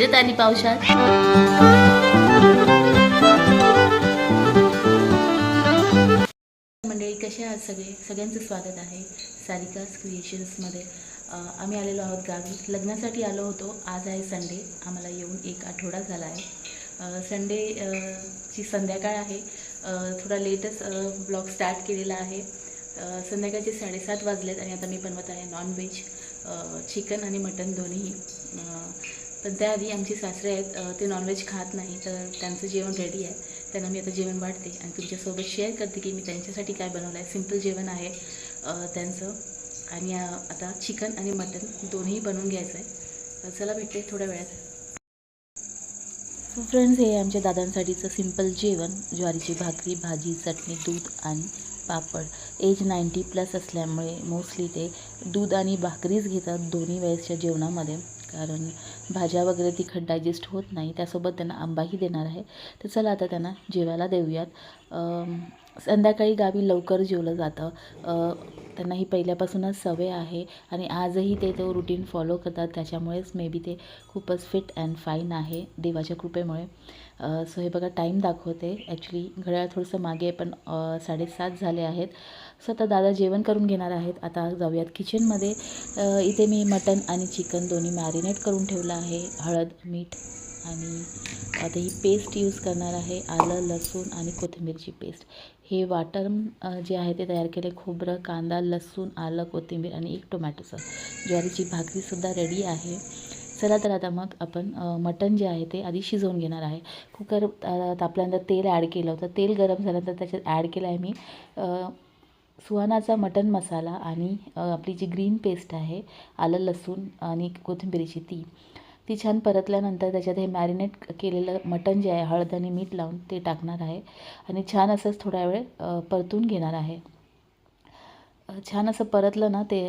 भिजत आली पावसात. मंडळी कसे आहात सगळे? सगळ्यांचं स्वागत आहे सारिकास क्रिएशन्समध्ये. आम्ही आलेलो आहोत गावी. लग्नासाठी आलो होतो. आज आहे संडे. आम्हाला येऊन एक आठवडा झाला आहे. संडे ची संध्याकाळ आहे. थोडा लेटच ब्लॉग स्टार्ट केलेला आहे. संध्याकाळचे साडेसात वाजलेत आणि आता मी बनवत आहे नॉनव्हेज चिकन आणि मटन दोन्ही. पण त्याआधी आमचे सासरे आहेत ते नॉनव्हेज खात नाही तर त्यांचं जेवण रेडी आहे. त्यांना मी आता जेवण वाढते आणि तुमच्यासोबत शेअर करते की मी त्यांच्यासाठी काय बनवलं आहे सिंपल जेवण आहे त्यांचं. आणि आता चिकन आणि मटन दोन्ही बनवून घ्यायचं आहे चला भेटते थोड्या वेळात. फ्रेंड्स हे आमच्या दादांसाठीचं सिंपल जेवण ज्वारीची भाकरी भाजी चटणी दूध आणि पापड. एज नाईंटी प्लस असल्यामुळे मोस्टली ते दूध आणि भाकरीच घेतात दोन्ही वेळेसच्या जेवणामध्ये. कारण भाज्या वगैरे तिखट डायजेस्ट होत नाही. त्यासोबत त्यांना आंबाही देणार आहे. तर चला आता त्यांना जेवायला देऊयात. संध्याकाळी गावी लवकर जेवलं जातं. त्यांना ही पहिल्यापासूनच सवय आहे आणि आजही ते तो रुटीन फॉलो करतात. त्याच्यामुळेच मे बी ते खूपच फिट अँड फाईन आहे देवाच्या कृपेमुळे. सो हे बघा टाईम दाखवते. ॲक्च्युली घड्याळ थोडंसं मागे पण साडेसात झाले आहेत. सो आता दादा जेवण करून घेणार आहेत. आता जाऊयात किचनमध्ये इथे मी मटन आणि चिकन दोन्ही मॅरिनेट करून ठेवलं आहे. हळद मीठ आणि आता ही पेस्ट यूज करणार आहे आलं लसूण आणि कोथिंबीरची पेस्ट हे वाटण जे आहे ते तयार केले खोबरं कांदा लसूण आलं कोथिंबीर आणि एक टोमॅटोचं ज्वारीची भाकरीसुद्धा रेडी आहे. चला तर आता मग आपण मटण जे आहे ते आधी शिजवून घेणार आहे. कुकर तापल्यानंतर तेल ॲड केलं होतं. तेल गरम झाल्यानंतर त्याच्यात ॲड केलं आहे मी सुहानाचा मटन मसाला आणि आपली जी ग्रीन पेस्ट आहे आलं लसूण आणि कोथिंबिरीची ती. ती छान परतल्यानंतर त्याच्यात हे मॅरिनेट केलेलं मटण जे आहे हळद आणि मीठ लावून ते टाकणार आहे. आणि छान असंच थोड्या वेळ परतून घेणार आहे. छान असं परतलं ना ते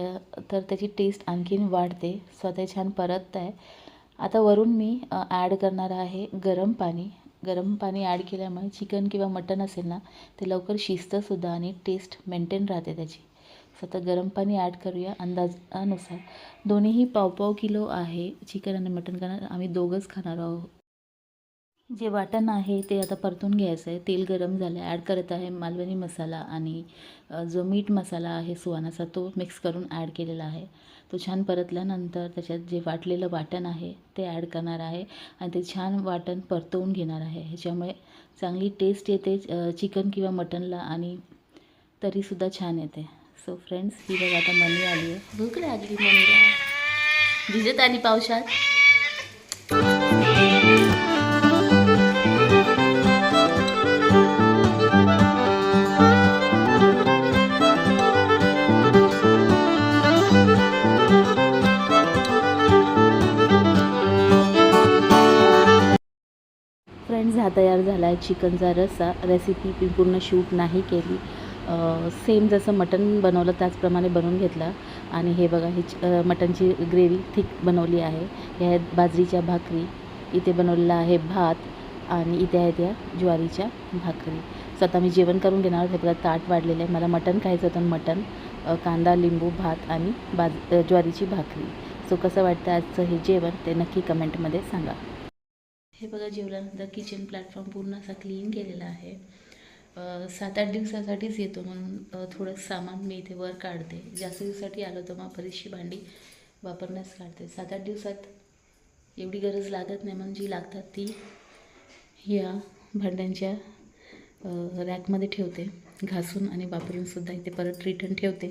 तर त्याची टेस्ट आणखीन वाढते. स्वतः छान परतत आहे. आता वरून मी ॲड करणार आहे गरम पाणी. गरम पाणी ॲड केल्यामुळे चिकन किंवा मटन असेल ना ते लवकर शिजतंसुद्धा आणि टेस्ट मेंटेन राहते त्याची. आता गरम पाणी ॲड करूया अंदाजानुसार. दोन्हीही पाव पाव किलो आहे चिकन आणि मटन कारण आम्ही दोघंच खाणार आहोत. जे वाटण आहे ते आता परतून घ्यायचं आहे. तेल गरम झालं ॲड करत आहे मालवणी मसाला आणि जो मीठ मसाला आहे सुहानाचा तो मिक्स करून ॲड केलेला आहे. तो छान परतल्यानंतर त्याच्यात जे वाटलेलं वाटण आहे ते ॲड करणार आहे. आणि ते छान वाटण परतवून घेणार आहे. ह्याच्यामुळे चांगली टेस्ट येते चिकन किंवा मटनला आणि तरीसुद्धा छान येते. सो फ्रेंड्स ही बघा आता मनी आली आहे. भूक लागली मनीला भिजत आली पावसात. फ्रेंड्स हा तयार झाला आहे चिकनचा रस्सा. रेसिपी मी पूर्ण शूट नाही केली. सेम जसं मटण बनवलं त्याचप्रमाणे बनवून घेतला. आणि हे बघा ही मटणची ग्रेव्ही थिक बनवली आहे. हे आहेत बाजरीच्या भाकरी. इथे बनवलेला आहे भात आणि इथे आहेत या ज्वारीच्या भाकरी. सो आता मी जेवण करून घेणार हे बघा ताट वाढलेलं आहे. मला मटण खायचं होतं मटण कांदा लिंबू भात आणि बाज ज्वारीची भाकरी. सो कसं वाटतं आजचं हे जेवण? ते नक्की कमेंटमध्ये सांगा. हे बघा जेवल्यानंतर किचन प्लॅटफॉर्म पूर्ण असा क्लीन केलेला आहे. सात आठ दिवसासाठीच येतो म्हणून थोडं सामान मी इथे वर काढते. जास्त दिवसासाठी आलो तर मग बरीचशी भांडी वापरण्यास काढते. सात आठ दिवसात एवढी गरज लागत नाही म्हणून जी लागतात ती या भांड्यांच्या रॅकमध्ये ठेवते. घासून आणि वापरूनसुद्धा इथे परत रिटर्न ठेवते.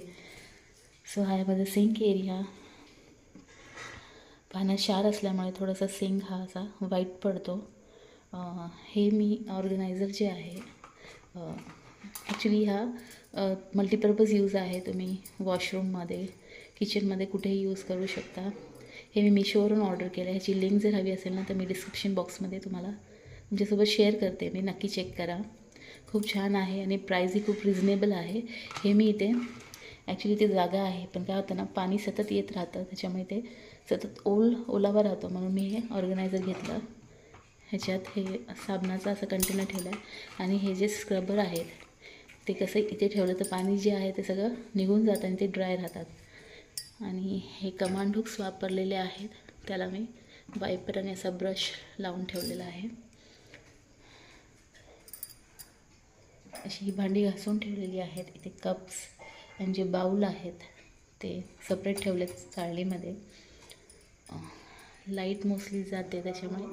सो हा माझा सिंक एरिया पाण्यात शार असल्यामुळे थोडासा सिंक हा असा वाईट पडतो. हे मी ऑर्गनायझर जे आहे ॲक्च्युली हा मल्टीपर्पज यूज आहे. तुम्ही वॉशरूममध्ये किचनमध्ये कुठेही यूज करू शकता. हे मी मिशोवरून ऑर्डर केलं ह्याची लिंक जर हवी असेल ना तर मी डिस्क्रिप्शन बॉक्समध्ये तुम्हाला तुमच्यासोबत शेअर करते. मी नक्की चेक करा. खूप छान आहे आणि प्राईजही खूप रिझनेबल आहे. हे मी इथे ॲक्च्युली ते जागा आहे. पण काय होतं ना पाणी सतत येत राहतं. त्याच्यामुळे ते सतत ओल ओलावा राहतो. म्हणून मी हे ऑर्गनायझर घेतलं. ह्याच्यात हे साबणाचा असं कंटेनर ठेवला आहे आणि हे जे स्क्रबर आहेत ते कसं इथे ठेवलं तर पाणी जे आहे ते सगळं निघून जातं आणि ते ड्राय राहतात. आणि हे कमांड हुक्स वापरलेले आहेत त्याला मी वायपराने असा ब्रश लावून ठेवलेला आहे. अशी ही भांडी घासून ठेवलेली आहेत इथे कप्स आणि जे बाऊल आहेत ते सपरेट ठेवलेत चाळणीमध्ये. लाइट मोस्टली जाते त्याच्यामुळे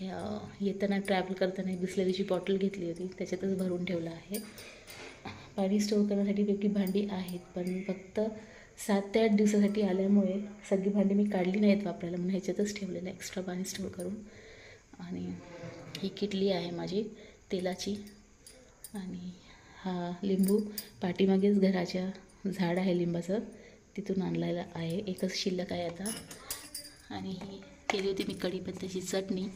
येताना ट्रॅव्हल करताना बिसलरीची बॉटल घेतली होती. त्याच्यातच भरून ठेवलं आहे. पाणी स्टोअर करण्यासाठी वेगळी भांडी आहेत पण फक्त सात ते आठ दिवसासाठी आल्यामुळे सगळी भांडी मी काढली नाहीत वापरायला. म्हणून ह्याच्यातच ठेवलेलं एक्स्ट्रा पाणी स्टोअर करून. आणि ही किटली आहे माझी तेलाची. आणि हा लिंबू पाठीमागेच घराच्या झाड आहे लिंबाचं. तिथून आणलेलं आहे. एकच शिल्लक आहे आता. आणि ही केली होती मी कढीपत्त्याची चटणी.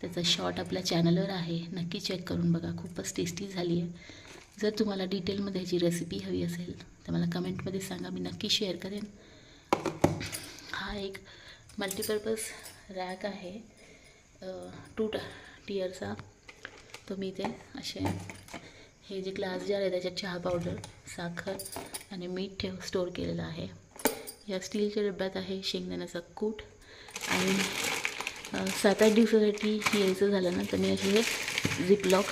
त्याचा शॉर्ट आपल्या चॅनलवर आहे. नक्की चेक करून बघा. खूपच टेस्टी झाली आहे. जर तुम्हाला डिटेलमध्ये ह्याची रेसिपी हवी असेल तर मला कमेंटमध्ये सांगा. मी नक्की शेअर करेन. हा एक मल्टीपर्पज रॅक आहे. टू टियरचा तो मी इथे असे हे जे ग्लास जे आहे त्याच्यात चहा पावडर साखर आणि मीठ ठेव स्टोअर केलेलं आहे. या स्टीलच्या डब्यात आहे शेंगदाण्याचा कूट आणि सात आठ दिवसासाठी यायचं झालं ना तर मी असे हे झिपलॉक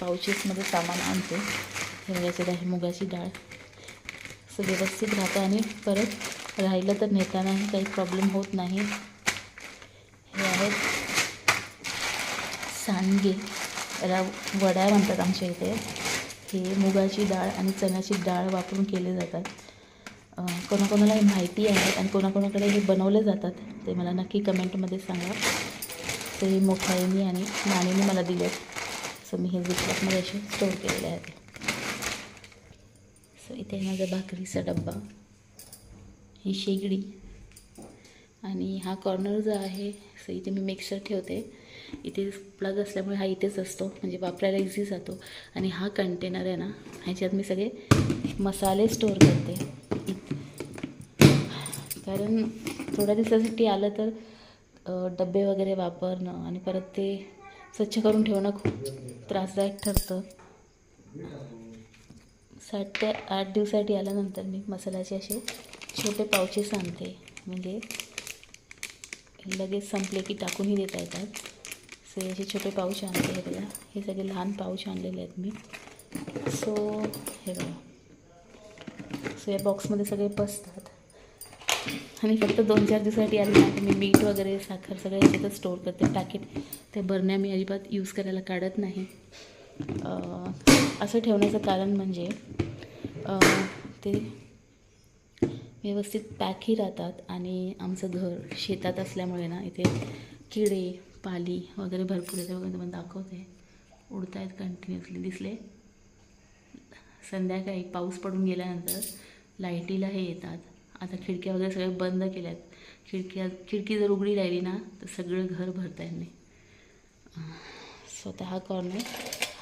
पाऊचेसमध्ये सामान आणते. हे बघा, आहे मुगाची डाळ. असं व्यवस्थित राहतं आणि परत राहिलं तर नेतानाही काही प्रॉब्लेम होत नाही. हे आहेत सांडगे रा वड्या म्हणतात आमच्या इथे. हे मुगाची डाळ आणि चण्याची डाळ वापरून केले जातात. कोणाकोणाला हे माहिती आहे आणि कोणाकोणाकडे हे बनवले जातात. ते मला नक्की कमेंटमध्ये सांगा. ते मोठ्याईने आणि नाणीने मला दिले सो मी हे झिपलॉकमध्ये असे स्टोअर केलेले आहेत. सो इथे आहे माझा भाकरीचा डब्बा. ही शेगडी. आणि हा कॉर्नर जो आहे सो इथे मी मिक्सर ठेवते. इथे प्लग असल्यामुळे हा इथेच असतो. म्हणजे वापरायला इझी जातो. आणि हा कंटेनर आहे ना ह्याच्यात मी सगळे मसाले स्टोअर करते. कारण थोड्या दिवसासाठी आलं तर डबे वगैरे वापरणं आणि परत ते स्वच्छ करून ठेवणं खूप त्रासदायक ठरतं. सात ते आठ दिवसासाठी आल्यानंतर मी मसाल्याचे असे छोटे पावचेस आणते. म्हणजे लगेच संपले की टाकूनही देता येतात. सो असे छोटे पाऊच आणते हे बघा. हे सगळे लहान पाऊच आणलेले आहेत मी. सो हे बघा. सो या बॉक्समध्ये सगळे बसतात आणि फक्त दोन चार दिवसासाठी आली ना मी मीठ वगैरे साखर सगळं याच्यातच स्टोअर करते. पॅकेट ते बरण्या मी अजिबात यूज करायला काढत नाही. असं ठेवण्याचं कारण म्हणजे ते व्यवस्थित पॅकही राहतात आणि आमचं घर शेतात असल्यामुळे ना इथे किडे पाली वगैरे भरपूर येते वगैरे तुम्हाला दाखवते. उडत आहेत कंटिन्युअसली दिसले? संध्याकाळी पाऊस पडून गेल्यानंतर लाईटीला हे येतात. आता खिडक्या वगैरे सगळ्या बंद केल्या आहेत खिडक्या खिडकी जर उघडी राहिली ना तर सगळं घर भरता यांनी. स्वतः हा कॉर्नर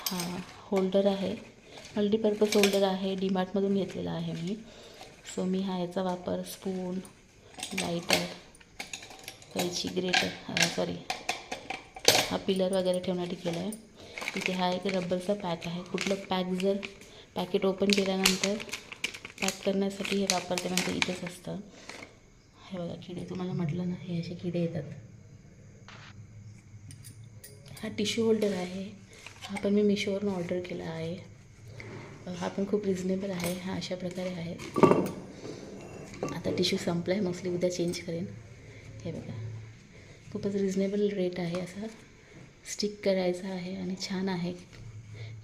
हा होल्डर आहे. मल्टीपर्पज होल्डर आहे. डीमार्टमधून घेतलेला आहे मी. सो मी हा याचा वापर स्पून लाईटर कैची ग्रेटर सॉरी हा पिलर वगैरे ठेवण्यासाठी केला आहे तिथे हा एक रबरचा पॅक आहे. कुठलं पॅक जर पॅकेट ओपन केल्यानंतर पॅक करण्यासाठी हे वापरते म्हणजे इथेच असतं. हे बघा किडे तुम्हाला म्हटलं ना हे असे किडे येतात. हा टिश्यू होल्डर आहे. हा पण मी मिशोवरून ऑर्डर केला आहे. हा पण खूप रिझनेबल आहे हा अशा प्रकारे आहे. आता टिश्यू संपला आहे मोस्टली उद्या चेंज करेन. हे बघा खूपच रिझनेबल रेट आहे असा. स्टिक करायचा आहे आणि छान आहे.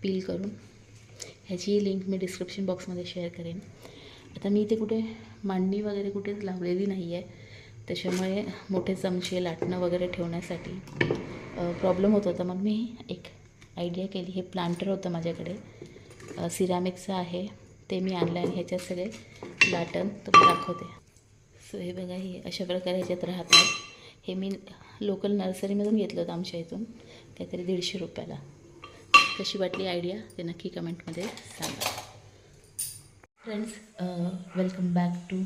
पील करून. ह्याची लिंक मी डिस्क्रिप्शन बॉक्समध्ये शेअर करेन. आता मी इथे कुठे मांडणी वगैरे कुठेच लावलेली नाही आहे त्याच्यामुळे मोठे चमचे लाटणं वगैरे ठेवण्यासाठी प्रॉब्लेम होत होता. मग मी एक आयडिया केली. हे प्लांटर होतं माझ्याकडे. सिरामिकचं आहे. ते मी आणलं आणि ह्याच्यात सगळे लाटण तुम्ही दाखवते. सो हे बघा हे अशा प्रकारे ह्याच्यात राहतात. हे मी लोकल नर्सरीमधून घेतलं होतं आमच्या इथून. काहीतरी दीडशे रुपयाला. कशी वाटली आयडिया ते नक्की कमेंटमध्ये सांगा. Friends welcome back to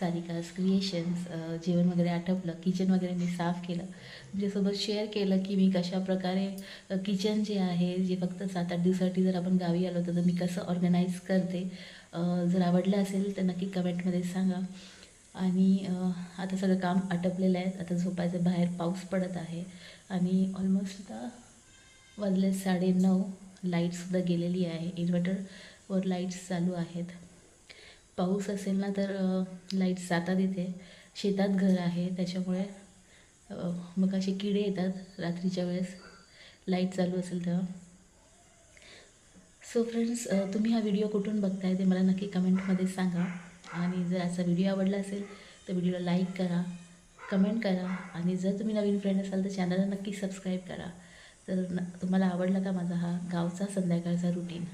Sarika's creations जेवण वगैरे आटपलं किचन वगैरे मी साफ केलं. तुमच्यासोबत शेअर केलं की मी कशा प्रकारे uh, किचन जे आहे जे फक्त सात आठ दिवसासाठी जर आपण गावी आलो तर मी कसं ऑर्गनाईज करते uh, जर आवडलं असेल तर नक्की कमेंटमध्ये सांगा. आणि uh, आता सगळं काम आटपलेलं आहे. आता झोपायचं बाहेर पाऊस पडत आहे. आणि ऑलमोस्ट आता वाजले साडेनऊ लाईटसुद्धा गेलेली आहे. इन्व्हर्टरवर लाईट्स चालू आहेत. पाऊस असेल ना तर लाईट्स जातात इथे. शेतात घर आहे. त्याच्यामुळे मग असे किडे येतात रात्रीच्या वेळेस. लाइट चालू असेल तेव्हा सो फ्रेंड्स तुम्ही हा व्हिडिओ कुठून बघताय ते मला नक्की कमेंटमध्ये सांगा. आणि जर असा व्हिडिओ आवडला असेल तर व्हिडिओला लाईक करा कमेंट करा. आणि जर तुम्ही नवीन फ्रेंड असाल तर चॅनलला नक्की सबस्क्राईब करा. तर तुम्हाला आवडला का माझा हा गावचा संध्याकाळचा रुटीन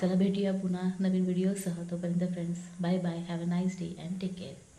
चला भेटूया पुन्हा नवीन व्हिडिओसह तोपर्यंत friends bye bye have a nice day and take care